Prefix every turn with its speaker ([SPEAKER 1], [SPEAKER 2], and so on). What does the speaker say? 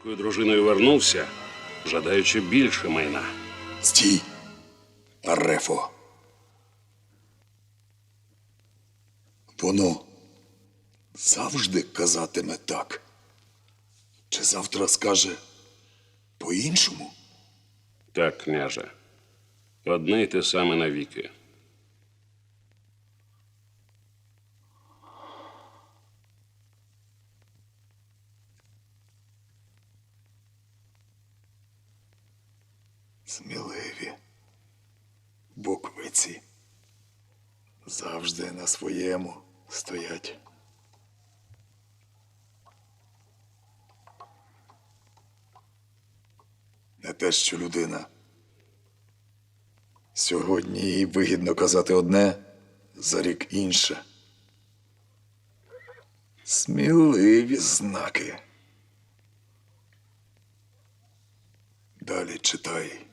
[SPEAKER 1] швидкою дружиною вернувся, жадаючи більше майна.
[SPEAKER 2] Стій, Арефо. Воно завжди казатиме так. Чи завтра скаже по-іншому?
[SPEAKER 1] Так, княже. Одне й те саме навіки.
[SPEAKER 2] Сміливі. Буквиці. Завжди на своєму стоять. Не те, що людина. Сьогодні їй вигідно казати одне, за рік інше. Сміливі знаки. Далі читай.